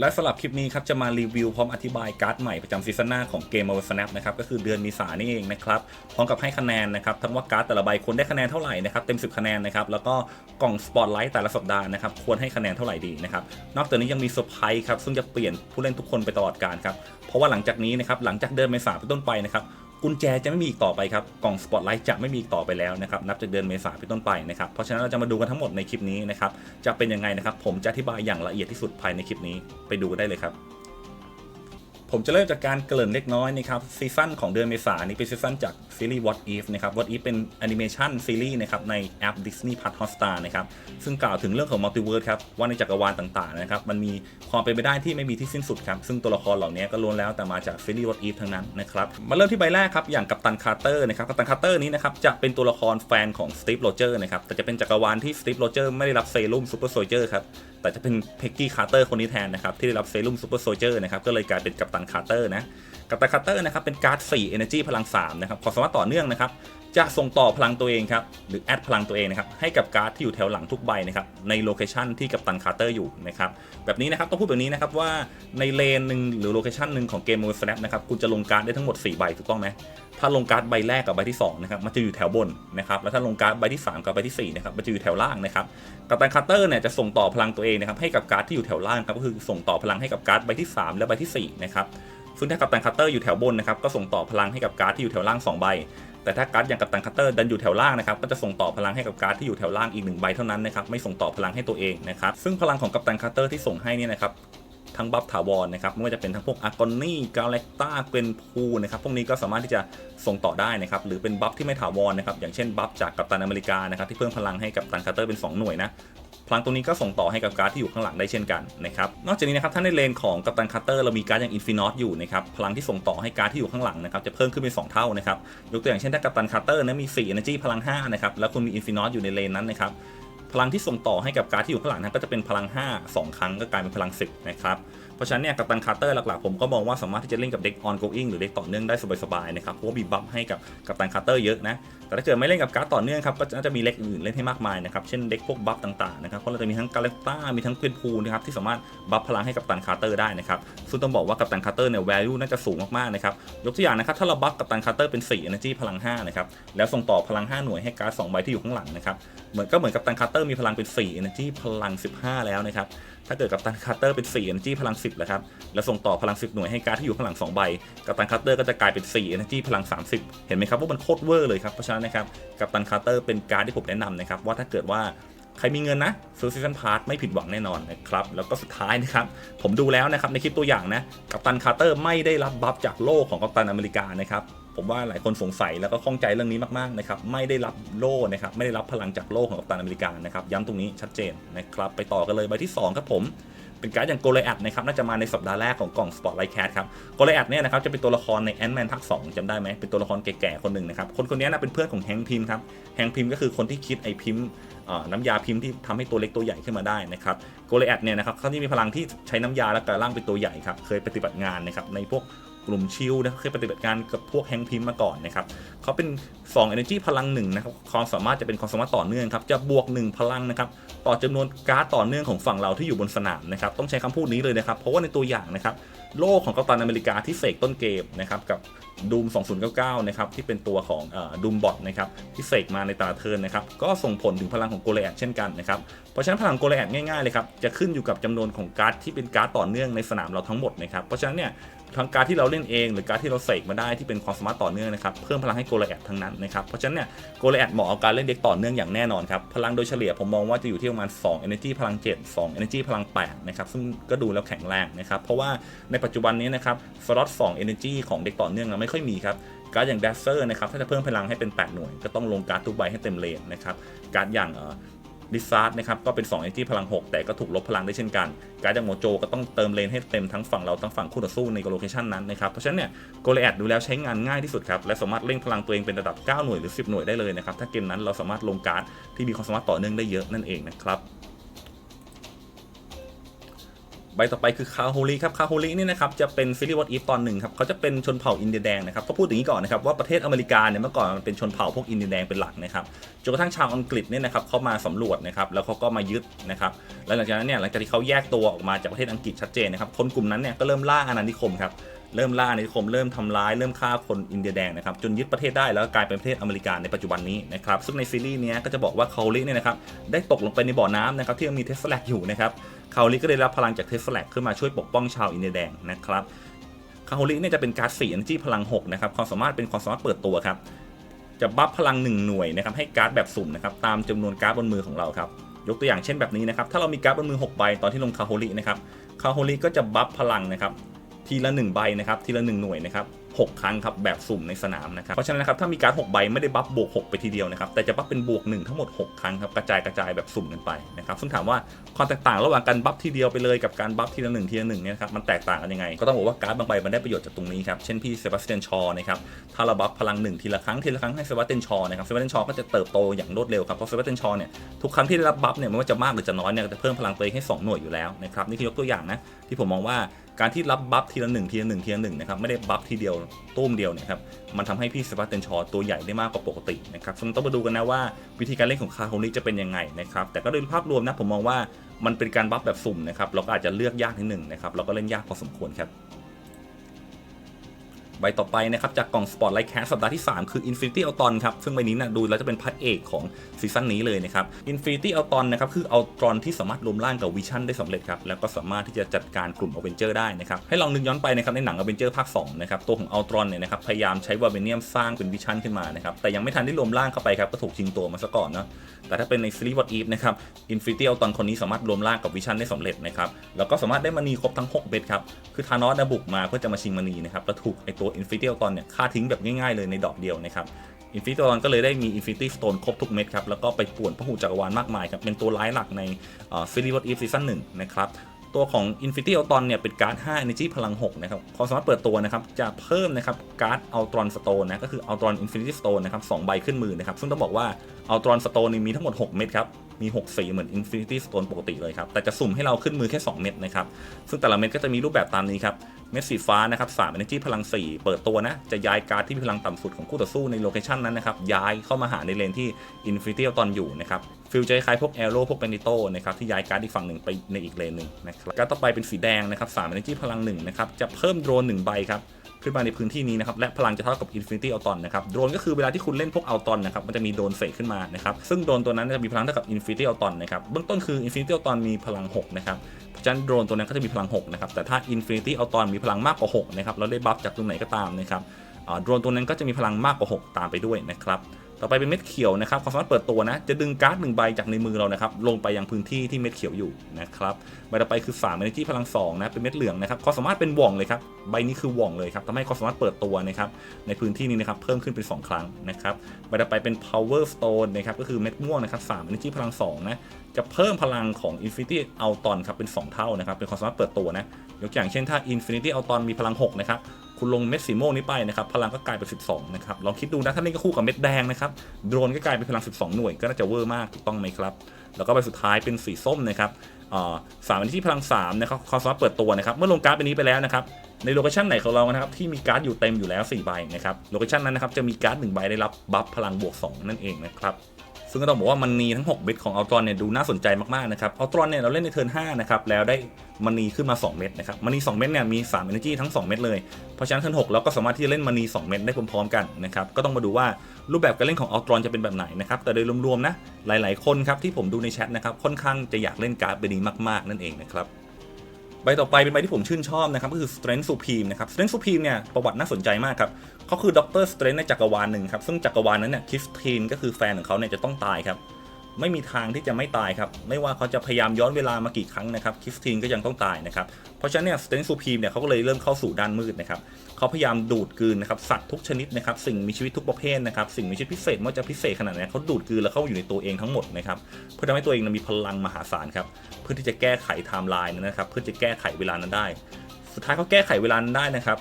และสำหรับคลิปนี้ครับจะมารีวิวพร้อมอธิบายการ์ดใหม่ประจำซีซั่นหน้าของเกม Marvel Snap นะครับก็คือเดือนมีสานี่เองนะครับพร้อมกับให้คะแนนนะครับทั้งว่าการ์ดแต่ละใบควรได้คะแนนเท่าไหร่นะครับเต็ม 10 คะแนนนะครับแล้วก็กล่องสปอตไลท์แต่ละสัปดาห์นะครับควรให้คะแนนเท่าไหร่ดีนะครับนอกจากนี้ยังมีเซอร์ไพรส์ครับซึ่งจะเปลี่ยนผู้เล่นทุกคนไปตลอดการครับเพราะว่าหลังจากนี้นะครับหลังจากเดือนเมษาเป็นต้นไปนะครับ กุญแจจะไม่มีอีกต่อไปครับ กล่องสปอตไลท์จะไม่มีอีกต่อไปแล้วนะครับ นับจากเดือนเมษาเป็นต้นไปนะครับ เพราะฉะนั้นเราจะมาดูกันทั้งหมดในคลิปนี้นะครับ จะเป็นยังไงนะครับ ผมจะอธิบายอย่างละเอียดที่สุดภายในคลิปนี้ ไปดูได้เลยครับ ผมจะเริ่มจากการเกริ่นเล็กน้อยนะครับซีซั่นของเดือนเมษายนนี้เป็นซีซั่นจากซีรีส์ What If นะครับ What If เป็นแอนิเมชันซีรีส์นะครับในแอป Disney Plus Hotstar นะครับ ซึ่งกล่าวถึงเรื่องของมัลติเวิร์สครับ ว่าในจักรวาลต่างๆนะครับ มันมีความเป็นไปได้ที่ไม่มีที่สิ้นสุดครับ ซึ่งตัวละครเหล่านี้ก็ล้วนแล้วแต่มาจากซีรีส์ What If ทั้งนั้นนะครับ มาเริ่มที่ใบแรกครับอย่างกัปตันคาร์เตอร์นะครับกัปตันคาร์เตอร์นี้นะครับจะเป็นตัวละครแฟนของสตีฟโรเจอร์นะครับแต่จะเป็นจักรวาลที่สตีฟโรเจอร์ไม่ได้รับเซรุ่มซูเปอร์โซเจอร์ครับแต่จะเป็นเพกกี้คาร์เตอร์คนนี้แทนนะครับที่ได้รับเซรุ่มซูเปอร์โซเจอร์นะครับก็เลยกลายเป็นกัปตันคาร์เตอร์นะกัปตาคาร์เตอร์นะครับเป็นการ์ด4 Energy พลัง3นะครับความสามารถต่อเนื่องนะครับ จะส่งต่อพลังตัวเองครับหรือแอดพลังตัวเองนะครับให้กับการ์ดที่อยู่แถวหลังทุกใบนะครับในโลเคชันที่กับตันคาร์เตอร์อยู่นะครับแบบนี้นะครับต้องพูดแบบนี้นะครับว่าในเลนหนึ่งหรือโลเคชันหนึ่งของเกม Move Snap นะครับคุณจะลงการ์ดได้ทั้งหมด 4 ใบถูกต้องไหมถ้าลงการ์ดใบแรกกับใบที่2นะครับมันจะอยู่แถวบนนะครับแล้วถ้าลงการ์ดใบที่ 3 กับใบที่4นะครับมันจะอยู่แถวล่างนะครับกัปตันคาร์เตอร์เนี่ยจะส่งต่อพลังตัวเองนะครับให้กับการ์ดที่อยู่แถวล่างครับก็คือส่งต่อพลังให้กับการ์ดใบที่ 3 และใบที่4นะครับซึ่งถ้ากัปตันคัตเตอร์อยู่แถวบนนะครับก็ส่งต่อพลังให้กับการ์ดที่อยู่แถวล่าง 2 ใบ แต่ถ้าการ์ดอย่างกัปตันคัตเตอร์ดันอยู่แถวล่างนะครับก็จะส่งต่อพลังให้กับการ์ดที่อยู่แถวล่างอีกหนึ่งใบเท่านั้นนะครับไม่ส่งต่อพลังให้ตัวเองนะครับซึ่งพลังของกัปตันคัตเตอร์ที่ส่งให้เนี่ยนะครับทั้งบัฟถาวรนะครับไม่ว่าจะเป็นทั้งพวกอาร์กอนี่กาแล็กตาเป็นพูนะครับพวกนี้ก็สามารถที่จะส่งต่อได้นะครับหรือเป็นบัฟที่ไม่ถาวรนะครับอย่างเช่นบัฟจากกัปตันอเมริกานะครับที่เพิ่มพลังให้กับตันคัตเตอร์เป็น 2 หน่วยนะ พลังตรงนี้ก็ส่งต่อให้กับการ์ดที่อยู่ข้างหลังได้เช่นกันนะครับนอกจากนี้นะครับถ้าในเลนของกัปตันคัตเตอร์เรามีการ์ดอย่างอินฟินอตอยู่นะครับพลังที่ส่งต่อให้การ์ดที่อยู่ข้างหลังนะครับจะเพิ่มขึ้นเป็น2เท่านะครับยกตัวอย่างเช่นถ้ากัปตันคัตเตอร์นั้นมี4 Energy พลัง5นะครับแล้วคุณมีอินฟินอตอยู่ในเลนนั้นนะครับพลังที่ส่งต่อให้กับการ์ดที่อยู่ข้างหลังนะก็จะเป็นพลัง 5 2 ครั้งก็กลายเป็นพลัง 10 นะครับ ราะฉะนั้นเนี่ยกัปตันคาร์เตอร์หลักๆ ผมก็มองว่าสามารถที่จะเล่นกับเด็ก on going หรือเด็กต่อเนื่องได้สบายๆนะครับเพราะว่ามีบัฟให้กับกัปตันคาร์เตอร์เยอะนะแต่ถ้าเกิดไม่เล่นกับการ์ดต่อเนื่องครับก็จะมีเล็กอื่นเล่นให้มากมายนะครับเช่นเด็กพวกบัฟต่างๆนะครับเพราะเราจะมีทั้งกาเลตต้ามีทั้งเกวนพูลนะครับที่สามารถบัฟพลังให้กับตันคาร์เตอร์ได้นะครับซึ่งต้องบอกว่ากัปตันคาร์เตอร์เนี่ย value น่าจะสูงมากๆนะครับยกตัวอย่างนะครับถ้าเราบัฟกัปตันคาร์เตอร์เป็น4 energy พลัง5นะครับแล้วส่งต่อพลัง 5 หน่วยให้การ์ด2ใบที่อยู่ข้างหลังนะครับเหมือนก็เหมือนกับตันคาร์เตอร์มีพลังเป็น4 energy พลัง 15 แล้วนะครับถ้าเกิดกับตันคัตเตอร์เป็น4 energy พลัง 10แล้วครับ แล้วส่งต่อพลัง 10 หน่วยให้การที่อยู่ข้างหลัง 2 ใบ กับตันคัตเตอร์ก็จะกลายเป็น 4 energy พลัง 30 เห็นไหมครับว่ามันโคตรเวอร์เลยครับ เพราะฉะนั้นนะครับ กับตันคัตเตอร์เป็นการที่ผมแนะนำนะครับ ว่าถ้าเกิดว่าใครมีเงินนะซื้อซีซันพาร์ทไม่ผิดหวังแน่นอนนะครับ แล้วก็สุดท้ายนะครับ ผมดูแล้วนะครับในคลิปตัวอย่างนะ กับตันคาร์เตอร์ไม่ได้รับบัฟจากโลกของกัปตันอเมริกานะครับผมว่าหลายคนสงสัยแล้วก็ข้องใจเรื่องนี้มากๆนะครับไม่ได้รับโล่นะครับไม่ได้รับพลังจากโล่ของกัปตันอเมริกานะครับย้ำตรงนี้ชัดเจนนะครับไปต่อกันเลยใบที่ 2 ครับผม เป็นการ์ดอย่างโกลแอดนะครับน่าจะมาในสัปดาห์แรกของกล่อง Spotlight Cat ครับโกลแอดเนี่ยนะครับจะเป็นตัวละครในแอนด์แมนภาค2จำได้ไหมเป็นตัวละครแก่ๆคนหนึ่งนะครับคนคนนี้นะเป็นเพื่อนของแฮงพิมครับแฮงพิมก็คือคนที่คิดไอพิมน้ำยาพิมพ์ที่ทำให้ตัวเล็กตัวใหญ่ขึ้นมาได้นะครับโกลแอดเนี่ยนะครับเขาที่มีพลังที่ใช้น้ำยาแล้วกลายร่างเป็นตัวใหญ่ครับเคยปฏิบัติงานนะครับในพวก กลุ่มชิลนะเคยปฏิบัติการกับพวกแฮงพิมมาก่อนนะครับเขาเป็น 2 Energy พลังหนึ่งนะครับความสามารถจะเป็นความสามารถต่อเนื่องครับจะบวก 1 พลังนะครับต่อจำนวนการ์ดต่อเนื่องของฝั่งเราที่อยู่บนสนามนะครับต้องใช้คำพูดนี้เลยนะครับเพราะว่าในตัวอย่างนะครับโลกของกัปตันอเมริกาที่เสกต้นเกมนะครับกับดูม 2099 นะครับ ที่เป็นตัวของดูมบอทนะครับ ที่เสกมาในตาเทิร์นนะครับ ก็ส่งผลถึงพลังของโกล e อัดเช่นกันนะครับ เพราะฉะนั้นพลังโกล e อัดง่ายๆเลยครับ จะขึ้นอยู่กับจำนวนของการ์ดที่เป็นการ์ดต่อเนื่องในสนามเราทั้งหมดนะครับ เพราะฉะนั้นเนี่ย ทั้งการที่เราเล่นเอง หรือการที่เราเสกมาได้ที่เป็นความสามารถต่อเนื่องนะครับเพิ่มพลังให้โกล e อัดทั้งนั้นนะครับเพราะฉะนั้นเนี่ยโกล e อัดเหมาะกับการเล่นเด็กต่อเนื่องอย่างแน่นอนครับพลังโดยเฉลี่ยผมมองว่าจะอยู่ที่ประมาณ 2 energy พลัง 7 2 energy พลัง8นะครับซึ่งก็ดูแล้วแข็งแรงนะครับเพราะว่าในปัจจุบันนี้นะครับสล็อต2 energy ของเด็กต่อเนื่องเราไม่ค่อยมีครับการ์ดอย่าง d ดสเซอร์นะครับถ้าจะเพิ่มพลังให้เป็น 8 หน่วย ก็ต้องลงการ์ดทุกใบให้เต็มเลนนะครับการ์ดอย่าง ดิซาร์ดนะครับก็เป็น2 energy พลัง 6 แต่ก็ถูกลบพลังได้เช่นกัน การ์ดอย่ากโมโจก็ต้องเติมเลนให้เต็มทั้งฝั่งเราทั้งฝั่งคู่ต่อสู้ในโลเคชันนั้นนะครับ เพราะฉะนั้นเนี่ยโกลแอดดูแล้วใช้งานง่ายที่สุดครับ และสามารถเร่งพลังตัวเองเป็นระดับ 9 หน่วยหรือ 10 หน่วยได้เลยนะครับ ถ้าเกมนั้นเราสามารถลงการ์ดที่มีความสามารถต่อเนื่องได้เยอะนั่นเองนะครับ ใบต่อไปคือคาโฮลิครับคาโฮลินี่นะครับจะเป็นฟิลิวอตอีฟตอนหนึ่งครับเขาจะเป็นชนเผ่าอินเดียแดงนะครับก็พูดอย่างนี้ก่อนนะครับว่าประเทศอเมริกาเนี่ยเมื่อก่อนมันเป็นชนเผ่าพวกอินเดียแดงเป็นหลักนะครับจนกระทั่งชาวอังกฤษเนี่ยนะครับเขามาสำรวจนะครับแล้วเขาก็มายึดนะครับแล้วหลังจากนั้นเนี่ยหลังจากที่เขาแยกตัวออกมาจากประเทศอังกฤษชัดเจนนะครับคนกลุ่มนั้นเนี่ยก็เริ่มล่าอาณานิคมครับเริ่มล่าอาณานิคมเริ่มทำร้ายเริ่มฆ่าคนอินเดียแดงนะครับจนยึดประเทศได้แล้วกลายเป็นประเทศอเมริกาในปัจจุบันนี้นะครับซึ่งในซีรีส์เนี้ยก็จะบอกว่าคาโฮลิเนี่ยนะครับได้ตกลงไปในบ่อน้ำนะครับที่มีเทสลาอยู่นะครับ คาโฮลิก็ได้รับพลังจากเทสแลกขึ้นมาช่วยปกป้องชาวอินเดียแดงนะครับคาโฮลิเนี่ยจะเป็นการ์ดสี energy พลัง6นะครับความสามารถเป็นความสามารถเปิดตัวครับจะบัฟพลัง 1 หน่วยนะครับให้การ์ดแบบสุ่มนะครับตามจำนวนการ์ดบนมือของเราครับยกตัวอย่างเช่นแบบนี้นะครับถ้าเรามีการ์ดบนมือ6ใบตอนที่ลงคาโฮลินะครับคาโฮลิก็จะบัฟพลังนะครับทีละ 1 ใบนะครับทีละ 1 หน่วยนะครับ 6 ครั้งครับแบบสุ่มในสนามนะครับเพราะฉะนั้นนะครับถ้ามีการ์ด6ใบไม่ได้บัฟบวก 6 ไปทีเดียวนะครับแต่จะบัฟเป็นบวก 1 ทั้งหมด 6 ครั้งครับกระจายกระจายแบบสุ่มกันไปนะครับซึ่งถามว่าความแตกต่างระหว่างการบัฟทีเดียวไปเลยกับการบัฟทีละหนึ่งทีละหนึ่งเนี่ยครับมันแตกต่างกันยังไง ก็ต้องบอกว่าการ์ดบางใบมันได้ประโยชน์จากตรงนี้ครับเช่นพี่เซบาสเตียนชอนะครับถ้าเราบัฟพลังหนึ่งทีละครั้งทีละครั้งให้เซบาสเตียนชอนะครับเซบาสเตียนชอก็จะเติบโตอย่างรวดเร็วครับเพราะเซบาสเตียนชอเนี่ยทุกครั้งที่ได้รับบัฟเนี่ยไม่ว่าจะมากหรือจะน้อยเนี่ยจะเพิ่มพลังตัวเองให้สองหน่วยอยู่แล้วนะครับนี่คือยกตัวอย่างนะที่ผมมองว่า การที่รับบัฟทีละหนึ่งทีละหนึ่งทีละหนึ่งนะครับไม่ได้บัฟทีเดียวตุ้มเดียวเนี่ยครับมันทำให้พี่เซบาสเตียนชอตัวใหญ่ได้มากกว่าปกตินะครับซึ่งต้องมาดูกันนะว่าวิธีการเล่นของคาโฮลิจะเป็นยังไงนะครับแต่ก็โดยภาพรวมนะผมมองว่ามันเป็นการบัฟแบบสุ่มนะครับเราก็อาจจะเลือกยากนิดหนึ่งนะครับเราก็เล่นยากพอสมควรครับ ใบต่อไปนะครับจากกล่อง Spotlight Cast สัปดาห์ที่ 3 คือ Infinity Alton ครับ ซึ่งใบนี้นะดูแล้วจะเป็นพระเอกของซีซั่นนี้เลยนะครับ Infinity Alton นะครับคืออัลตรอนที่สามารถรวมร่างกับวิชั่นได้สำเร็จครับ แล้วก็สามารถที่จะจัดการกลุ่มอเวนเจอร์ได้นะครับ ให้ลองนึกย้อนไปนะครับในหนังอเวนเจอร์ภาค2นะครับตัวของอัลตรอนเนี่ยนะครับพยายามใช้วาเวเนียมสร้างเป็นวิชั่นขึ้นมานะครับแต่ยังไม่ทันได้รวมร่างเข้าไปครับก็ถูกชิงตัวมาซะก่อนเนาะแต่ถ้าเป็นในซีรีส์ What If นะครับ Infinity Alton คนนี้สามารถรวมร่างกับวิชั่นได้สำเร็จนะครับแล้วก็สามารถได้มณีครบทั้ง 6 เบ็ดครับคือธานอสนะบุกมาเพื่อจะมาชิงมณีนะครับแล้วถูกไอตัว Infinity Alton เนี่ยฆ่าทิ้งแบบง่ายๆเลยในดอกเดียวนะครับ Infinity Alton ก็เลยได้มี Infinity Stone ครบทุกเม็ดครับแล้วก็ไปป่วนพหุจักรวาลมากมายครับเป็นตัวร้ายหลักในซีรีส์ What If ซีซั่น1นะครับตัวของ Infinity Ultron เนี่ยเป็นการ์ด 5 Energy พลัง 6 นะครับ ความสามารถเปิดตัวนะครับ จะเพิ่มนะครับการ์ด Ultron Stone นะ ก็คือ Ultron Infinity Stone นะครับ 2 ใบขึ้นมือนะครับ ซึ่งต้องบอกว่า Ultron Stone นี่มีทั้งหมด 6 เม็ดครับมี 6 สีเหมือน Infinity Stone ปกติเลยครับ แต่จะสุ่มให้เราขึ้นมือแค่ 2 เม็ดนะครับ ซึ่งแต่ละเม็ดก็จะมีรูปแบบตามนี้ครับ เม็ดสีฟ้านะครับ3 Energy พลัง 4 เปิดตัวนะ จะย้ายการ์ดที่มีพลังต่ำสุดของคู่ต่อสู้ในโลเคชันนั้นนะครับ ย้ายเข้ามาหาในเลนที่ Infinity Ultron อยู่นะครับ ฟิลจะคล้ายพวก a อโร่พวกเบนิโตนะครับ ที่ย้ายการ์ดอีกฝั่งหนึ่งไปในอีกเลนหนึ่งนะครับ การ์ดต่อไปเป็นสีแดงนะครับ3 Energy พลัง1นะครับ จะเพิ่มโดรน1ใบครับ ขึ้นมาในพื้นที่นี้นะครับและพลังจะเท่ากับ Infinity Ultron นะครับโดรนก็คือเวลาที่คุณเล่นพวก Ultron นะครับมันจะมีโดรนเสกขึ้นมานะครับซึ่งโดรนตัวนั้นจะมีพลังเท่ากับ Infinity Ultron นะครับเบื้องต้นคือ Infinity Ultron มีพลัง 6 นะครับเพราะฉะนั้นโดรนตัวนั้นก็จะมีพลัง 6 นะครับ แต่ถ้า Infinity Ultron มีพลังมากกว่า 6 นะครับ เราได้บัฟจากตรงไหนก็ตามนะครับโดรนตัวนั้นก็จะมีพลังมากกว่า 6 ตามไปด้วยนะครับ ต่อไปเป็นเม็ดเขียวนะครับความสามารถเปิดตัวนะ จะดึงการ์ดหนึ่งใบจากในมือเรานะครับ ลงไปยังพื้นที่ที่เม็ดเขียวอยู่นะครับใบต่อไปคือ3 Energy พลัง2นะ เป็นเม็ดเหลืองนะครับความสามารถเป็นว่องเลยครับ ใบนี้คือว่องเลยครับทำให้ความสามารถเปิดตัวนะครับ ในพื้นที่นี้นะครับ เพิ่มขึ้นเป็น 2 ครั้งนะครับใบต่อไปเป็น Power Stone นะครับ ก็คือเม็ดม่วงนะครับ3 Energy พลัง2นะ จะเพิ่มพลังของ Infinity Alton ครับ เป็น 2 เท่านะครับ เป็นความสามารถเปิดตัวนะ ยกตัวอย่างเช่นถ้า Infinity Alton มีพลัง6นะครับ คุณลงเม็ดสีม่วงนี้ไปนะครับพลังก็กลายเป็น 12 นะครับลองคิดดูนะถ้าเล่นก็คู่กับเม็ดแดงนะครับโดรนก็กลายเป็นพลัง 12 หน่วยก็น่าจะเวอร์มากถูกต้องไหมครับ แล้วก็ใบสุดท้ายเป็นสีส้มนะครับสามอันที่พลัง3นะครับความสามารถเปิดตัวนะครับเมื่อลงการ์ดใบนี้ไปแล้วนะครับในโลเคชันไหนของเรานะครับที่มีการ์ดอยู่เต็มอยู่แล้ว4ใบนะครับโลเคชันนั้นนะครับจะมีการ์ด1ใบได้รับบัฟพลังบวก 2 นั่นเองนะครับ ซึ่งก็ต้องบอกว่ามันนีทั้ง 6 เม็ดของอัลตรอนเนี่ยดูน่าสนใจมากๆนะครับอัลตรอนเนี่ยเราเล่นในเทิร์น5นะครับแล้วได้มันนีขึ้นมา 2 เม็ดนะครับมันนี2เม็ดเนี่ยมี3 Energy ทั้ง 2 เม็ดเลย เพราะฉะนั้นเทิร์น6เราก็สามารถที่จะเล่นมันนี2เม็ดได้พร้อมๆกันนะครับก็ต้องมาดูว่ารูปแบบการเล่นของอัลตรอนจะเป็นแบบไหนนะครับแต่โดยรวมๆนะหลาย ๆคนครับที่ผมดูในแชทนะครับค่อนข้างจะอยากเล่นการ์ดใบนี้มากๆนั่นเองนะครับ ใบต่อไปเป็นใบที่ผมชื่นชอบนะครับก็คือ Strength Supreme นะครับ Strength Supreme เนี่ยประวัติน่าสนใจมากครับเขาคือด็อกเตอร์สเตรนในจักรวาลหนึ่งครับซึ่งจักรวาลนั้นเนี่ยคิสทีนก็คือแฟนของเขาเนี่ยจะต้องตายครับไม่มีทางที่จะไม่ตายครับ ไม่ว่าเขาจะพยายามย้อนเวลามากี่ครั้งนะครับคิสทีนก็ยังต้องตายนะครับ เพราะฉะนั้นเนี่ยสเตนซูพีมเนี่ยเขาก็เลยเริ่มเข้าสู่ด้านมืดนะครับ เขาพยายามดูดกลืนนะครับสัตว์ทุกชนิดนะครับสิ่งมีชีวิตทุกประเภทนะครับสิ่งมีชีวิตพิเศษไม่ว่าจะพิเศษขนาดไหนเขาดูดกลืนแล้วเข้าอยู่ในตัวเองทั้งหมดนะครับเพื่อทำให้ตัวเองมีพลังมหาศาลครับเพื่อที่จะแก้ไขไทม์ไลน์นะครับเพื่อจะแก้ไขเวลานั้นได้ สุดท้ายเขาแก้ไขเวลานั้นได้นะครับ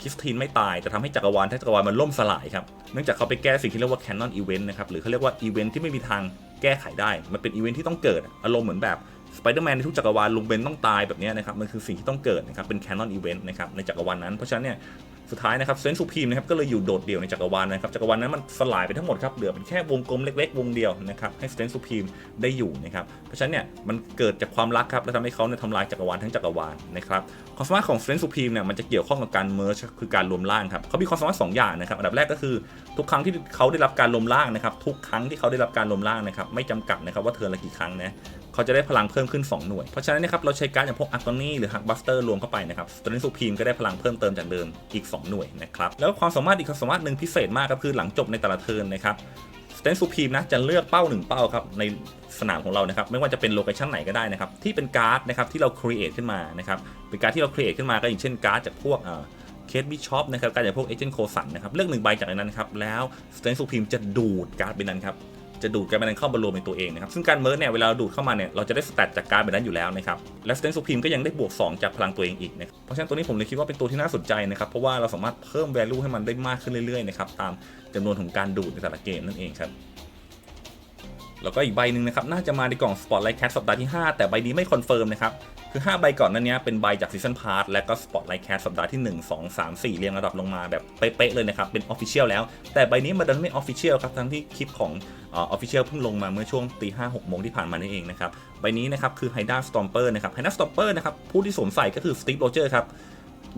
คริสตินไม่ตายแต่ทำให้จักรวาลทั้งจักรวาลมันล่มสลายครับเนื่องจากเขาไปแก้สิ่งที่เรียกว่า canon event นต์นะครับหรือเขาเรียกว่าอีเวนท์ที่ไม่มีทางแก้ไขได้ มันเป็นอีเวนท์ที่ต้องเกิดอารมณ์เหมือนแบบ สไปเดอร์แมนในทุกจักรวาลลุงเบนต้องตายแบบนี้นะครับมันคือสิ่งที่ต้องเกิดนะครับเป็นแคนนอนอีเวนต์นะครับในจักรวาลนั้นเพราะฉะนั้นเนี่ยสุดท้ายนะครับเซนซูพีมนะครับก็เลยอยู่โดดเดี่ยวในจักรวาลนะครับจักรวาลนั้นมันสลายไปทั้งหมดครับเหลือเป็นแค่วงกลมเล็กๆ วงเดียวนะครับให้เซนซูพีมได้อยู่นะครับเพราะฉะนั้นเนี่ยมันเกิดจากความรักครับและทำให้เขาเนี่ยทำลายจักรวาลทั้งจักรวาลนะครับความสามารถของเซนซูพีมเนี่ยมันจะเกี่ยวข้องกับการเมิร์ชคือการรวมร่างครับเขามีความสามารถสอย่างนะครับอันดับแรกก็คือทุกครั้งที่เขาได้รับการรวมร่างนะครับทุกครั้งที่เขาได้รับการรวมร่างนะครับไม่จำกัดนะครับว่าเทิร์นละกี่ครั้งนะ เขาจะได้พลังเพิ่มขึ้น 2 หน่วย เพราะฉะนั้นนะครับเราใช้การ์ดอย่างพวกอักกอนี่หรือฮักบัสเตอร์รวมเข้าไปนะครับสตรนซูพีมก็ได้พลังเพิ่มเติมจากเดิมอีก 2 หน่วยนะครับแล้วความสามารถอีกความสามารถหนึ่งพิเศษมากครับคือหลังจบในแต่ละเทิร์นนะครับสเตนซูพีมนะจะเลือกเป้าหนึ่งเป้าครับในสนามของเรานะครับไม่ว่าจะเป็นโลเคชันไหนก็ได้นะครับที่เป็นการ์ดนะครับที่เราครีเอทขึ้นมานะครับเป็นการ์ดที่เราครีเอทขึ้นมาก็อย่างเช่นการ์ดจากพวกเอ่อเคสบิชอปนะครับการอย่างพวกเอเจนต์โคสันนะครับเลือกหนึ่งใบจากนั้นครับแล้วสเตนซูพิมจะดูดการ์ดใบนั้นครับ จะดูดการ์ดใบนั้นเข้ามารวมในตัวเองนะครับซึ่งการเมิร์ดเนี่ยเวลาเราดูดเข้ามาเนี่ยเราจะได้สแตทจากการ์ดใบนั้นอยู่แล้วนะครับและสเตนซูพิมก็ยังได้บวก 2 จากพลังตัวเองอีกนะเพราะฉะนั้นตัวนี้ผมเลยคิดว่าเป็นตัวที่น่าสนใจนะครับเพราะว่าเราสามารถเพิ่ม value ให้มันได้มากขึ้นเรื่อยๆนะครับตามจำนวนของการดูดในแต่ละเกมนั่นเองครับแล้วก็อีกใบหนึ่งนะครับน่าจะมาในกล่อง Spotlight Cat สัปดาห์ที่ 5 แต่ใบนี้ไม่คอนเฟิร์มนะครับ คือ 5 ใบก่อนนั้นเนี้ยเป็นใบจากซีซันพาร์ทและก็สปอตไลท์แคสสัปดาห์ที่ 1 2 3 4 เรียงระดับลงมาแบบเป๊ะๆเลยนะครับ เป็นออฟฟิเชียลแล้ว แต่ใบนี้มันดันไม่ออฟฟิเชียลครับ ทั้งที่คลิปของออฟฟิเชียลเพิ่งลงมาเมื่อช่วงตีห้าหกโมงที่ผ่านมานี่เองนะครับ ใบนี้นะครับคือไฮด้าสตอมเปอร์นะครับไฮด้าสตอมเปอร์นะครับผู้ที่สวมใส่ก็คือสตีฟโรเจอร์ครับ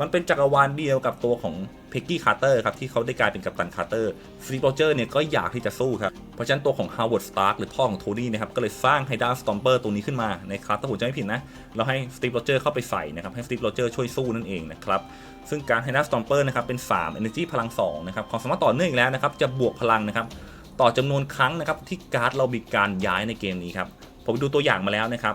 มันเป็นจักรวาลเดียวกับตัวของเพกกี้คาร์เตอร์ครับที่เขาได้กลายเป็นกัปตันคาร์เตอร์สตีฟโรเจอร์เนี่ยก็อยากที่จะสู้ครับ เพราะฉะนั้นตัวของฮาวเวิร์ดสตาร์กหรือพ่อของโทนี่นะครับก็เลยสร้างไฮด้าสตอมเปอร์ตัวนี้ขึ้นมานะครับถ้าผมจำไม่ผิดนะเราให้สตีฟโรเจอร์เข้าไปใส่นะครับให้สตีฟโรเจอร์ช่วยสู้นั่นเองนะครับซึ่งการไฮด้าสตอมเปอร์นะครับเป็น 3 Energy พลัง2นะครับความสามารถต่อเนื่องอีกแล้วนะครับจะบวกพลังนะครับต่อจำนวนครั้งนะครับที่การ์ดเรามีการย้ายในเกมนี้ครับผมดูตัวอย่างมาแล้วนะครับ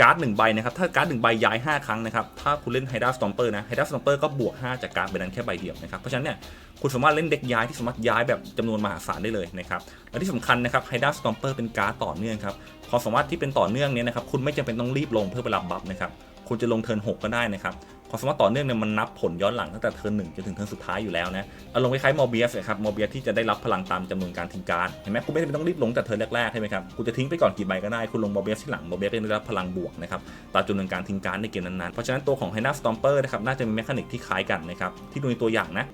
การ์ดหนึ่งใบนะครับ ถ้าการ์ดหนึ่งใบย้าย 5 ครั้งนะครับ ถ้าคุณเล่นไฮด้าสตอมเปอร์นะไฮด้าสตอมเปอร์ก็บวก 5 จากการ์ดใบนั้นแค่ใบเดียวนะครับ เพราะฉะนั้นเนี่ยคุณสามารถเล่นเด็กย้ายที่สามารถย้ายแบบจำนวนมหาศาลได้เลยนะครับ และที่สำคัญนะครับไฮด้าสตอมเปอร์เป็นการ์ดต่อเนื่องครับความสามารถที่เป็นต่อเนื่องเนี่ยนะครับคุณไม่จำเป็นต้องรีบลงเพื่อไปรับบัฟนะครับคุณจะลงเทิร์น6ก็ได้นะครับ ความสามารถต่อเนื่องเนี่ยมันนับผลย้อนหลังตั้งแต่เทิร์นหนึ่งจนถึงเทิร์นสุดท้ายอยู่แล้วนะอารมณ์คล้ายๆมอร์เบียสครับมอร์เบียสที่จะได้รับพลังตามจำนวนการทิ้งการดเห็นไหมคุณไม่จำเป็นต้องรีบลงแต่เทิร์นแรกๆใช่ไหมครับคุณจะทิ้งไปก่อนกี่ใบก็ได้คุณลงมอร์เบียสที่หลังมอร์เบียสก็ได้รับพลังบวกนะครับตามจำนวนการทิ้งการดในเกมนั้นๆเพราะฉะนั้นตัวของไฮนาสตอมเปอร์นะครับน่าจะมีแมคานิกที่คล้ายกันนะครับที่ดูในตัวอย่างนะ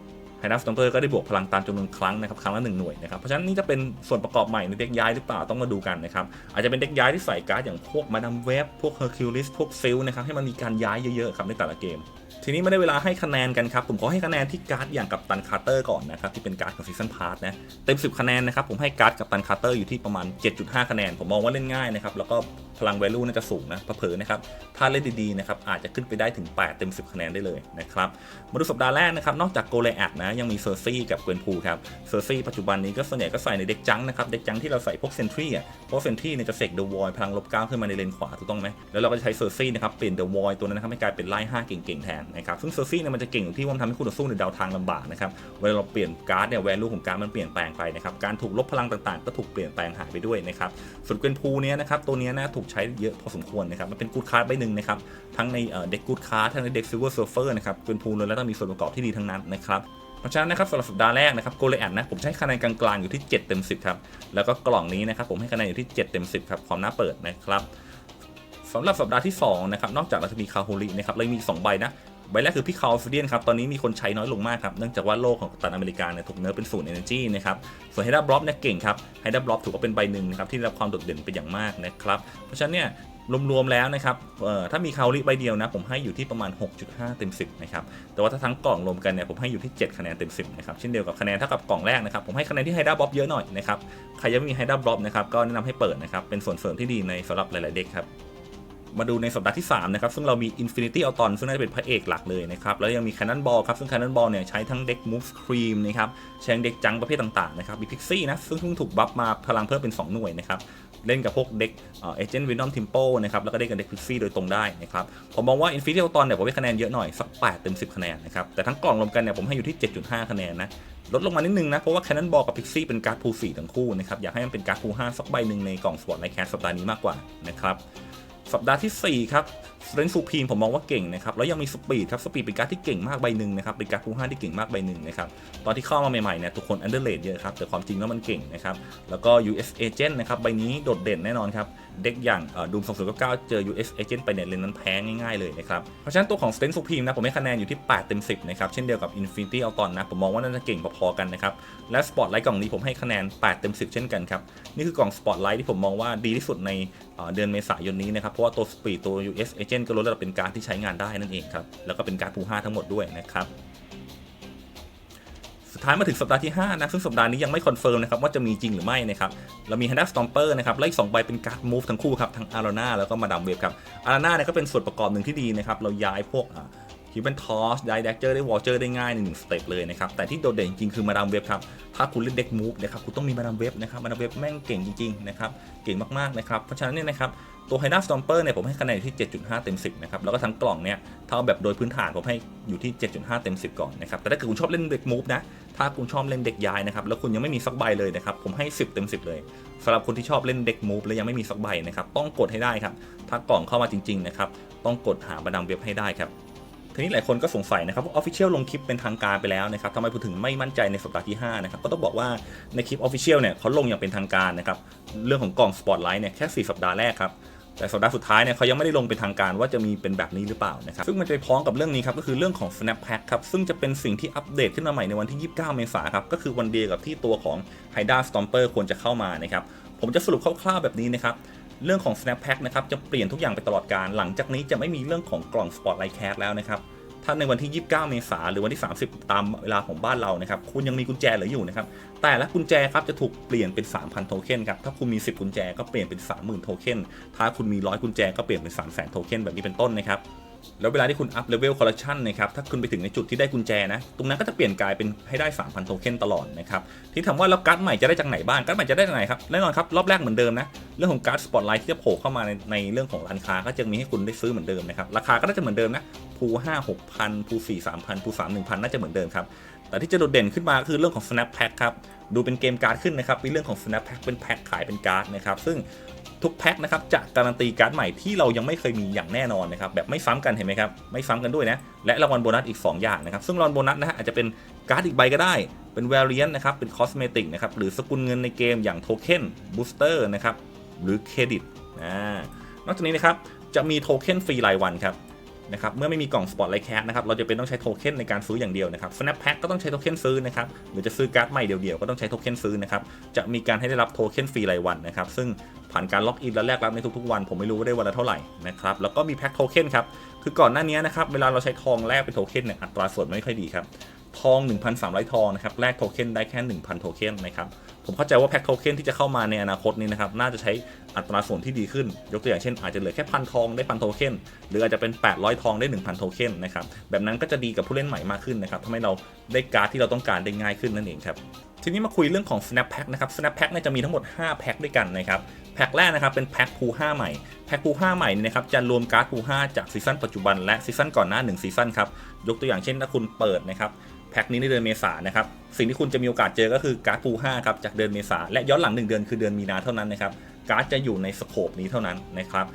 ไฮนัสตอมเปอร์ก็ได้บวกพลังตามจำนวนครั้งนะครับครั้งละหนึ่งหน่วยนะครับเพราะฉะนั้นนี่จะเป็นส่วนประกอบใหม่ในเด็กย้ายหรือเปล่าต้องมาดูกันนะครับอาจจะเป็นเด็กย้ายที่ใส่การ์ดอย่างพวกมาดามเวฟพวกเฮอร์คิวลิสพวกซิลนะครับให้มันมีการย้ายเยอะๆครับในแต่ละเกม ทีนี้ไม่ได้เวลาให้คะแนนกันครับ ผมขอให้คะแนนที่การ์ดอย่างกับตันคาร์เตอร์ก่อนนะครับ ที่เป็นการ์ดของซีซันพาร์ทนะเต็ม 10 คะแนนนะครับ ผมให้การ์ดกับตันคาร์เตอร์อยู่ที่ประมาณ 7.5 คะแนน ผมมองว่าเล่นง่ายนะครับ แล้วก็พลัง value น่าจะสูงนะเผลอนะครับ ถ้าเล่นดีๆนะครับอาจจะขึ้นไปได้ถึง 8 เต็ม 10 คะแนนได้เลยนะครับมาดูสัปดาห์แรกนะครับนอกจากโกเลแอดนะยังมีเซอร์ซี่กับเกวนพูครับเซอร์ซี่ปัจจุบันนี้ก็ส่วนใหญ่ก็ใส่ในเด็กจังนะครับเด็กจังที่เราใส่พวกเซนทรีอะเพราะเซนทรีเนี่ยจะเสกเดอะวอยพลังลบเก้าขึ้นมาในเลนขวาถูกต้องไหมแล้วเราก็จะใช้เซอร์ซี่นะครับเปลี่ยนเดอะวอยตัวนั้นนะครับให้กลายเป็นไล่ห้าเก่งๆแทนนะครับซึ่งเซอร์ซี่เนี่ยมันจะเก่งที่ว่ามันทำให้คู่ต่อสู้ในยเดาทางลำบากนะครับเวลาเราเปลี่ยนการ์ดเนี่ยแวลูของการ์ดมันเปลี่ยนแปลงไปนะครับการถูกลบพลังต่างๆ ก็ถูกเปลี่ยนแปลงหายไปด้วยนะครับส่วนเกวนพูเนี้ยนะครับตัวเนี้ยนะถูกใช้เยอะพอสมควรนะครับมันเป็นกูดคาร์ดใบหนึ่งนะครับทั้งในเด็กกูดคาร์ดทั้งในเด็กซิลเวอร์เซิร์ฟเฟอร์นะครับเกวนพูเลยแล้วต้องมีส่วนประกอบที่ดีทั้งนั้นนะครับเพราะฉะนั้นนะครับสำหรับสัปดาห์แรกนะครับโกเลแอนนะผมให้คะแนนกลางๆอยู่ที่ 7 เต็ม 10 ครับ แล้วก็กล่องนี้นะครับผมให้คะแนนอยู่ที่ 7 เต็ม 10 ครับ ความน่าเปิดนะครับสำหรับสัปดาห์ที่ 2 นะครับ นอกจากเราจะมีคาโฮลินะครับเรามี 2 ใบนะ ใบแรกคือพี่คาลฟิเดียนครับ ตอนนี้มีคนใช้น้อยลงมากครับ เนื่องจากว่าโลกของตันอเมริกาเนี่ยถูกเนิร์ฟเป็นศูนย์เอเนจีนะครับ ส่วนไฮด้าบล็อปเนี่ยเก่งครับ ไฮด้าบล็อปถือว่าเป็นใบหนึ่งนะครับที่ได้รับความโดดเด่นเป็นอย่างมากนะครับ เพราะฉะนั้นเนี่ยรวมๆแล้วนะครับถ้ามีคาลิใบเดียวนะ ผมให้อยู่ที่ประมาณ 6.5 เต็ม 10 นะครับ แต่ว่าถ้าทั้งกล่องรวมกันเนี่ยผมให้อยู่ที่ 7 คะแนนเต็ม 10 นะครับ เช่นเดียวกับคะแนนเท่ากับกล่องแรกนะครับ ผมให้คะแนนที่ไฮด้าบล็อปเยอะหน่อยนะครับ ใครยังไม่มีไฮด้าบล็อปนะครับ ก็แนะนำให้เปิดนะครับ เป็นส่วนเสริมที่ดีในสำหรับหลายๆเด็กครับ มาดูในสัปดาห์ที่ 3 นะครับ ซึ่งเรามี Infinity a u t o n ซึ่งน่าจะเป็นพระเอกหลักเลยนะครับ แล้วยังมี Cannonball ครับ ซึ่ง Cannonball เนี่ยใช้ทั้งเด็ก Move Scream นะครับใช้เด็กจังประเภทต่างๆนะครับมี Pixie นะซึ่งเพิ่งถูกบัฟมาพลังเพิ่มเป็น 2 หน่วยนะครับเล่นกับพวกเด็กเอเจนต์วินนอมทิมโปนะครับแล้วก็เล่นกับเด็ก Pixie โดยตรงได้นะครับผมมองว่า Infinity a u t o n เนี่ยผมให้คะแนนเยอะหน่อย สัก 8 เต็ม 10 คะแนนนะครับแต่ทั้งกล่องรวมกันเนี่ยผมให้อยู่ที่ 7.5 คะแนนนะลดลงมานิดนึงนะ เพราะว่า Cannonball กับ Pixie เป็นการ์ดพู4ทั้งคู่นะครับอยากให้มันเป็นการ์ดพู5สักใบหนึ่งในกล่องสปอตไลท์แคสสัปดาห์นี้มากกว่านะครับ สัปดาห์ทีสี่4 ครับสเตนซูพีนผมมองว่าเก่งนะครับ แล้วยังมีสปีดครับ สปีดเป็นการ์ดที่เก่งมากใบหนึ่งนะครับ เป็นการ์ดคูห้าที่เก่งมากใบหนึ่งนะครับ ตอนที่เข้ามาใหม่ๆเนี่ยทุกคนอันเดอร์เลดเยอะครับ แต่ความจริงแล้วมันเก่งนะครับ แล้วก็ US Agent นะครับ ใบนี้โดดเด่นแน่นอนครับเด็กอย่างดูม2099 เจอ US Agent ไปเนี่ยเลนนั้นแพ้ง่ายๆเลยนะครับ เพราะฉะนั้นตัวของ s t e n Supreme นะผมให้คะแนนอยู่ที่ 8 เต็ม 10 นะครับ เช่นเดียวกับ Infinity Alton นะผมมองว่าน่าจะเก่งพอๆกันนะครับ และ Spotlight กล่องนี้ผมให้คะแนน 8 เต็ม 10 เช่นกันครับ นี่คือกล่อง Spotlight ที่ผมมองว่าดีที่สุดในเดือนเมษายนนี้นะครับ เพราะว่าตัว Speed ตัว US Agent ก็ลดระดับเป็นการที่ใช้งานได้นั่นเองครับแล้วก็เป็นการดภู5ทั้งหมดด้วยนะครับ ท้ายมาถึงสัปดาห์ที่5นะซึ่งสัปดาห์นี้ยังไม่คอนเฟิร์มนะครับว่าจะมีจริงหรือไม่นะครับเรามี Handa Stomper นะครับและอีก2ใบเป็นการ์ด Move ทั้งคู่ครับทั้ง a r า n a แล้วก็มาดามเวฟครับ a r า n a เนี่ยก็เป็นส่วนประกอบหนึ่งที่ดีนะครับเราย้ายพวกฮิวแมนทอสย้ายแดกเจอร์ได้วอลเจอร์ได้ง่ายในหนึ่งสเต็ปเลยนะครับแต่ที่โดดเด่นจริงคือมาดามเวฟครับถ้าคุณเล่นเด็ก Move นะครับคุณต้องมีมาดามเวฟนะครับมาดามเวฟแม่งเก่งจริงๆนะครับเก่งมากๆนะครับเพราะฉะนั้นเนี่ยนะครับ ตัว h y d a Stomper เนี่ยผมให้คะแนนอยู่ที่ 7.5 เต็ม 10 นะครับ แล้วก็ทั้งกล่องเนี่ยถ้าเอาแบบโดยพื้นฐานผมให้อยู่ที่ 7.5 เต็ม 10 ก่อนนะครับ แต่ถ้าเกิดคุณชอบเล่นเด็กมูฟนะ ถ้าคุณชอบเล่นเด็กย้ายนะครับ แล้วคุณยังไม่มีสักใบเลยนะครับ ผมให้ 10 เต็ม 10 เลยสำหรับคนที่ชอบเล่นเด็กมูฟแล้วยังไม่มีสักใบนะครับ ต้องกดให้ได้ครับ ถ้ากล่องเข้ามาจริงๆนะครับ ต้องกดหาบันดังเว็บให้ได้ครับทีนี้หลายคนก็สงสัยนะครับว่า Official ลลงคลิปเป็นทางการไปแล้วนะครับทำไมผมถึงไม่มั่นใจในสัปดาห์ที่5นะครับก็ต้องบอกว่าในคลิป Official เนี่ยเขาลงอย่างเป็นทางการนะครับเรื่องของกล่อง Spotlight เนี่ยแค่ 4 สัปดาห์แรกครับ แต่สัปดาห์สุดท้ายเนี่ยเขายังไม่ได้ลงเป็นทางการว่าจะมีเป็นแบบนี้หรือเปล่านะครับซึ่งมันจะพ้องกับเรื่องนี้ครับก็คือเรื่องของ Snap Pack ครับซึ่งจะเป็นสิ่งที่อัปเดตขึ้นมาใหม่ในวันที่ 29 เมษายนครับก็คือวันเดียวกับที่ตัวของ h y d a Stomper ควรจะเข้ามานะครับผมจะสรุปคร่าวๆแบบนี้นะครับเรื่องของ Snap Pack นะครับจะเปลี่ยนทุกอย่างไปตลอดการ หลังจากนี้จะไม่มีเรื่องของกล่อง Spotlight Cat แล้วนะครับ ถ้าในวันที่ 29 เมษาหรือวันที่ 30 ตามเวลาของบ้านเรานะครับ คุณยังมีกุญแจเหลืออยู่นะครับ แต่ละกุญแจครับจะถูกเปลี่ยนเป็น 3,000 โทเค็นครับ ถ้าคุณมี 10 กุญแจก็เปลี่ยนเป็น 30,000 โทเค็น ถ้าคุณมี 100 กุญแจก็เปลี่ยนเป็น 300,000 โทเค็นแบบนี้เป็นต้นนะครับ แล้วเวลาที่คุณอัพเลเวลคอลเลคชันนะครับ ถ้าคุณไปถึงในจุดที่ได้กุญแจนะ ตรงนั้นก็จะเปลี่ยนกลายเป็นให้ได้ 3,000 โทเค็นตลอดนะครับ ที่ถามว่าแล้วการ์ดใหม่จะได้จากไหนบ้าง การ์ดใหม่จะได้จากไหนครับ แน่นอนครับ รอบแรกเหมือนเดิมนะ เรื่องของการ์ดสปอตไลท์ที่จะโผล่เข้ามาในในเรื่องของร้านค้าก็จะมีให้คุณได้ซื้อเหมือนเดิมนะครับ ราคาก็น่าจะเหมือนเดิมนะภู5 6,000ภู4 3,000ภู3 1,000น่าจะเหมือนเดิมครับแต่ที่จะโดดเด่นขึ้นมาคือเรื่องของ Snap Pack ครับ ดูเป็นเกมการ์ดขึ้นนะครับ มีเรื่องของ Snap Pack เป็นแพ็คขายเป็นการ์ดนะครับ ซึ่ง ทุกแพ็คนะครับจะการันตีการ์ดใหม่ที่เรายังไม่เคยมีอย่างแน่นอนนะครับแบบไม่ซ้ำกันเห็นไหมครับไม่ซ้ำกันด้วยนะและรางวัลโบนัสอีก 2 อย่างนะครับซึ่งรางวัลโบนัสนะฮะอาจจะเป็นการ์ดอีกใบก็ได้เป็นแวรเรียนนะครับเป็นคอสเมติกนะครับหรือสกุลเงินในเกมอย่างโทเค็นบูสเตอร์นะครับหรือเครดิตนะนอกจากนี้นะครับจะมีโทเค็นฟรีรายวันครับ นะครับเมื่อไม่มีกล่อง Spotlight Cat นะครับเราจะเป็นต้องใช้โทเค็นในการซื้ออย่างเดียวนะครับ Snap Pack ก็ต้องใช้โทเค็นซื้อนะครับหรือจะซื้อการ์ดใหม่เดี่ยวๆก็ต้องใช้โทเค็นซื้อนะครับจะมีการให้ได้รับโทเค็นฟรีรายวันนะครับซึ่งผ่านการล็อกอินและแลกรับในทุกๆวัน ผมไม่รู้ว่าได้วันละเท่าไหร่นะครับแล้วก็มีแพ็คโทเค็นครับคือก่อนหน้านี้นะครับเวลาเราใช้ทองแลกเป็นโทเค็นเนี่ยอัตราส่วนไม่ค่อยดีครับทอง 1,300 ทองนะครับแลกโทเค็นได้แค่ 1,000 โทเค็นนะครับ ผมเข้าใจว่าแพ็คโทเค็นที่จะเข้ามาในอนาคตนี้นะครับน่าจะใช้อัตราส่วนที่ดีขึ้น ยกตัวอย่างเช่น อาจจะเหลือแค่พันทองได้พันโทเค็นหรืออาจจะเป็น 800 ทองได้ 1,000 โทเค็นนะครับแบบนั้นก็จะดีกับผู้เล่นใหม่มากขึ้นนะครับทำให้เราได้การ์ดที่เราต้องการได้ง่ายขึ้นนั่นเองครับทีนี้มาคุยเรื่องของ Snap Pack นะครับ Snap Pack เนี่ยจะมีทั้งหมด 5 แพ็คด้วยกันนะครับ แพ็คแรกนะครับเป็นแพ็คพู5ใหม่ แพ็คพู5ใหม่นี่นะครับ จะรวมการ์ดพู5จากซีซั่นปัจจุบันและซีซั่นก่อนหน้า 1 ซีซั่นครับ ยกตัวอย่างเช่นถ้าคุณเปิดนะครับ แพ็คนี้ในเดือนเมษานะครับ สิ่งที่คุณจะมีโอกาสเจอก็คือการ์ดพู5ครับจากเดือนเมษาและย้อนหลัง 1 เดือนคือเดือนมีนาเท่านั้นนะครับ การ์ดจะอยู่ในสโคปนี้เท่านั้นนะครับ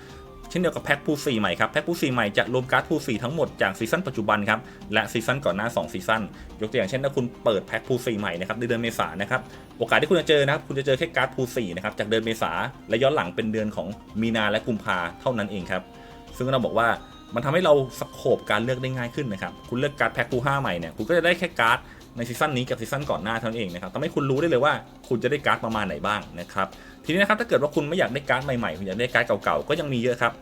เช่นเดียวกับแพ็คพู4ใหม่ครับแพ็คพู4ใหม่จะรวมการ์ดพู4ทั้งหมดจากซีซั่นปัจจุบันครับและซีซั่นก่อนหน้า 2 ซีซั่นยกตัวอย่างเช่นถ้าคุณเปิดแพ็คพู4ใหม่นะครับในเดือนเมษานะครับโอกาสที่คุณจะเจอนะครับคุณจะเจอแค่การ์ดพู4นะครับจากเดือนเมษาและย้อนหลังเป็นเดือนของมีนาและกุมภาเท่านั้นเองครับซึ่งเราบอกว่า มันทำให้เราสโคบการเลือกได้ง่ายขึ้นนะครับ คุณเลือกการ์ดแพ็คคู5ใหม่เนี่ย คุณก็จะได้แค่การ์ดในซีซั่นนี้กับซีซั่นก่อนหน้าเท่านั้นเองนะครับทำให้คุณรู้ได้เลยว่าคุณจะได้การ์ดประมาณไหนบ้างนะครับ ทีนี้นะครับถ้าเกิดว่าคุณไม่อยากได้การ์ดใหม่ๆ คุณอยากได้การ์ดเก่าๆ ก็ยังมีเยอะครับ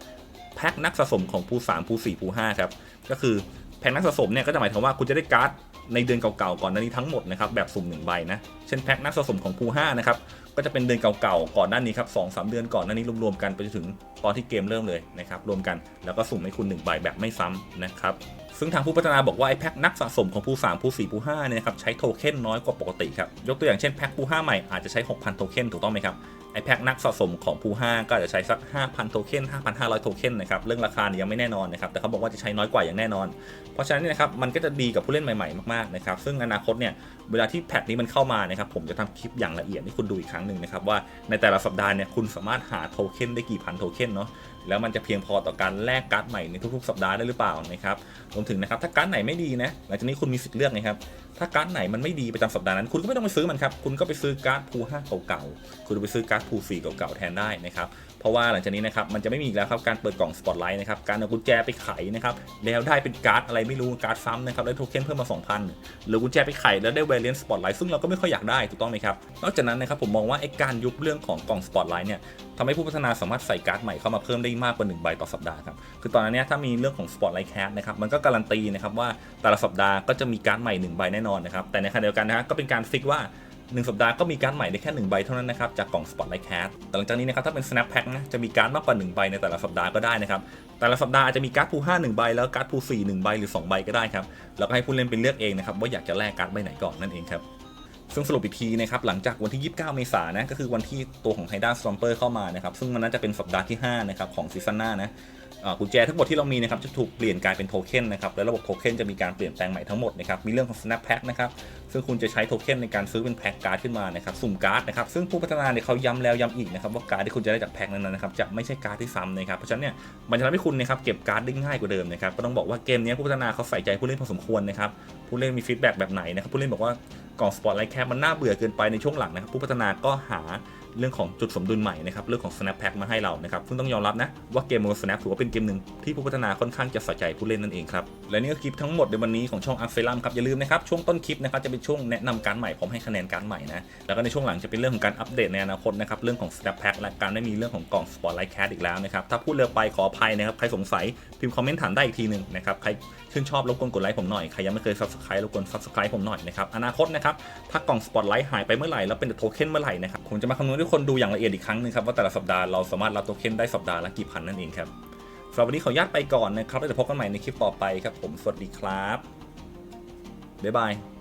แพ็คนักสะสมของภู3ภู4ภู5ครับ ก็คือแพ็คนักสะสมเนี่ยก็จะหมายถึงว่าคุณจะได้การ์ดในเดือนเก่าๆ ก่อนหน้านี้ทั้งหมดนะครับแบบสุ่มหนึ่งใบนะ เช่นแพ็คนักสะสมของภู5นะครับ ก็จะเป็นเดือนเก่าๆก่อนหน้านี้ครับสองสามเดือนก่อนหน้านี้รวมๆกันไปจนถึงตอนที่เกมเริ่มเลยนะครับรวมกันแล้วก็สุ่มให้คุณ1ใบแบบไม่ซ้ำนะครับซึ่งทางผู้พัฒนาบอกว่าไอ้แพ็คนักสะสมของผู้ 3 ผู้ 4 ผู้5เนี่ยนะครับใช้โทเค็นน้อยกว่าปกติครับยกตัวอย่างเช่นแพ็คผู้ 5 ใหม่อาจจะใช้ 6,000 โทเค็นถูกต้องไหมครับ ไอแพ็คนักสะสมของภู5ก็จจะใช้สัก 5,000 โทเค็น 5,500 โทเค็นนะครับ เรื่องราคาเนี่ยยังไม่แน่นอนนะครับ แต่เขาบอกว่าจะใช้น้อยกว่าอย่างแน่นอน เพราะฉะนั้นนะครับ มันก็จะดีกับผู้เล่นใหม่ๆ มากๆ นะครับ ซึ่งอนาคตเนี่ย เวลาที่แพทนี้มันเข้ามานะครับ ผมจะทำคลิปอย่างละเอียดให้คุณดูอีกครั้งหนึ่งนะครับ ว่าในแต่ละสัปดาห์เนี่ย คุณสามารถหาโทเค็นได้กี่พันโทเค็นเนาะ แล้วมันจะเพียงพอต่อการแลกการ์ดใหม่ในทุกๆ สัปดาห์ได้หรือเปล่านะครับ รวมถึงนะครับ ถ้าการ์ดไหนไม่ดีนะ หลังจากนี้คุณมีสิทธิ์เลือกนะครับ ถ้าการ์ดไหนมันไม่ดีประจำสัปดาห์นั้น คุณก็ไม่ต้องไปซื้อมันครับ คุณก็ไปซื้อการ์ดพูห้าเก่าๆ คุณไปซื้อการ์ดพูสี่เก่าๆแทนได้นะครับ เพราะว่าหลังจากนี้นะครับ มันจะไม่มีอีกแล้วครับ การเปิดกล่องสปอตไลท์นะครับ การเอากุญแจไปไขนะครับ แล้วได้เป็นการ์ดอะไรไม่รู้ การ์ดซ้ำนะครับ ได้โทเค็นเพิ่มมา2,000 หรือกุญแจไปไขแล้วได้เวเลียนสปอตไลท์ซึ่งเราก็ไม่ค่อยอยากได้ถูกต้องไหมครับ นอกจากนั้นนะครับผมมองว่าไอ้การยุบเรื่องของกล่องสปอตไลท์เนี่ยทำให้ผู้พัฒนาสามารถใส่การ์ดใหม่เข้ามาเพิ่มได้มากกว่า1ใบต่อสัปดาห์ครับ คือตอนนั้นเนี่ยถ้ามีเรื่องของ Spotlight Cast นะครับ มันก็การันตีนะครับว่าแต่ละสัปดาห์ก็จะมีการ์ดใหม่1ใบแน่นอนนะครับ แต่ในขณะเดียวกันนะฮะก็เป็นการฟิกว่า 1 สัปดาห์ก็มีการ์ดใหม่ได้แค่ 1 ใบเท่านั้นนะครับ จากกล่อง Spotlight Cast แต่หลังจากนี้นะครับถ้าเป็น Snap Pack นะจะมีการ์ดมากกว่า 1 ใบในแต่ละสัปดาห์ก็ได้นะครับ แต่ละสัปดาห์อาจจะมีการ์ดพู5 1 ใบ แล้วการ์ดพู4 1 ใบหรือ 2 ใบก็ได้ครับ แล้วก็ให้ผู้เล่นเป็นเลือกเองนะครับว่าอยากจะแลกการ์ดใบไหนก่อนนั่นเองครับซึ่งสรุปอีกทีนะครับหลังจากวันที่ 29 เมษายนนะก็คือวันที่ตัวของไฮด้าสตอมเปอร์เข้ามานะครับซึ่งมันน่าจะเป็นสัปดาห์ที่5นะครับของซีซั่นหน้านะ กุญแจทั้งหมดที่เรามีนะครับจะถูกเปลี่ยนกลายเป็นโทเค็นนะครับและระบบโทเค็นจะมีการเปลี่ยนแปลงใหม่ทั้งหมดนะครับมีเรื่องของ snap pack นะครับซึ่งคุณจะใช้โทเค็นในการซื้อเป็นแพ็คการ์ดขึ้นมานะครับสุ่มการ์ดนะครับซึ่งผู้พัฒนาเนี่ยเขาย้ำแล้วย้ำอีกนะครับว่าการ์ดที่คุณจะได้จากแพ็คนั้นนะครับจะไม่ใช่การ์ดที่ซ้ำนะครับเพราะฉะนั้นเนี่ยมันจะทำให้คุณนะครับเก็บการ์ดได้ง่ายกว่าเดิมนะครับก็ต้องบอกว่าเกมนี้ผู้พัฒนาเขาใส่ใจผู้เล่นพอสมควรนะครับผู้เล่นมีฟีดแบ็กแบบไหนนะครับผู้เล่นบอกว่ากล่องสปอตไลท์แคปมันน่าเบื่อเกินไปในช่วงหลังนะครับผู้พัฒนาก็หา เรื่องของจุดสมดุลใหม่นะครับเรื่องของ snap pack มาให้เรานะครับซึ่งต้องยอมรับนะว่าเกม World Snap ถือว่าเป็นเกมหนึ่งที่ผู้พัฒนาค่อนข้างจะส่ใจผู้เล่นนั่นเองครับและนี่ก็คลิปทั้งหมดในวันนี้ของช่อง a r เซ l ัมครับอย่าลืมนะครับช่วงต้นคลิปนะครับจะเป็นช่วงแนะนำการดใหม่พร้อมให้คะแนนการดใหม่นะแล้วก็ในช่วงหลังจะเป็นเรื่องของการอัปเดตในอนาคตนะครับเรื่องของ snap pack และการไม่มีเรื่องของกล่อง spotlight cat อีกแล้วนะครับถ้าพูดเร็วไปขออภัยนะครับใครสงสัยพิมพ์คอมเมนต์ถามได้อีกทีหนึ่งนะครับใครชื่นชอบรบกวนกดไลค์ผมหน่อยใครยังไม่เคย subscribe รบกวน subscribe ผมหน่อยนะครับอนาคตนะครับถ้ากล่อง spotlight หายไปเมื่อไหร่แล้วเป็นโทเค็นเมื่อไหร่นะครับผมจะมาคำนวณใกคนดูอย่างละเอียดอีกครั้งหนึงครับว่าแต่ละสัปดาห์เราสามารถรับโทเค็นได้สัปดาห์ละกี่พันนั่นเองครับสำหรับวันนี้ขออนุญาตไปก่อนนะครับแล้วเดี๋ยวพบกันใหม่ในคลิปต่อไปครับผมสวัสดีครับบ๊ายบาย